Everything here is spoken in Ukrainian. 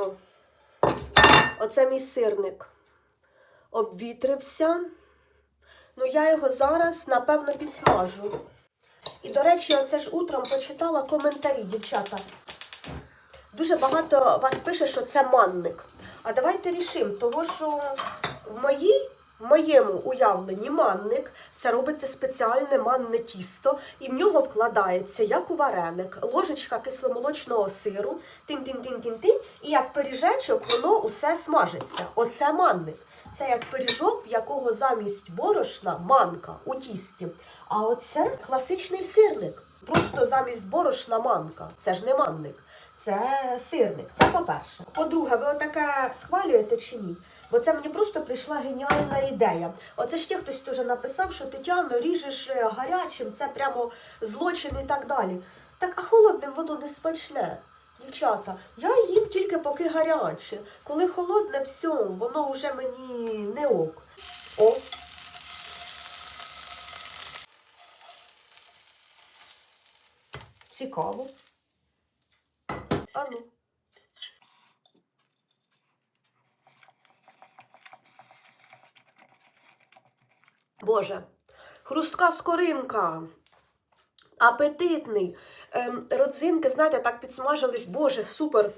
О. Оце мій сирник. Обвітрився. Ну, я його зараз, напевно, підсмажу. І, до речі, оце ж утром почитала коментарі, дівчата. Дуже багато вас пише, що це манник. А давайте рішимо, того що в моїй, в моєму уявленні манник це робиться спеціальне манне тісто, і в нього вкладається, як у вареник, ложечка кисломолочного сиру, тин-тин-тин-тин-тин, і як пиріжечок воно усе смажиться. Оце манник. Це як пиріжок, в якого замість борошна манка у тісті. А оце класичний сирник. Просто замість борошна манка. Це ж не манник. Це сирник, це по-перше. По-друге, ви отаке схвалюєте чи ні? Бо це мені просто прийшла геніальна ідея. Оце ще хтось теж написав, що Тетяно, ріжеш е, гарячим, це прямо злочин і так далі. Так, а холодним воно не смачне. Дівчата, я їм тільки поки гаряче. Коли холодне, все, воно вже мені не ок. О. Цікаво. А ну. Боже, хрустка скоринка. Апетитний. Ем, родзинки, знаєте, так підсмажились. Боже, супер.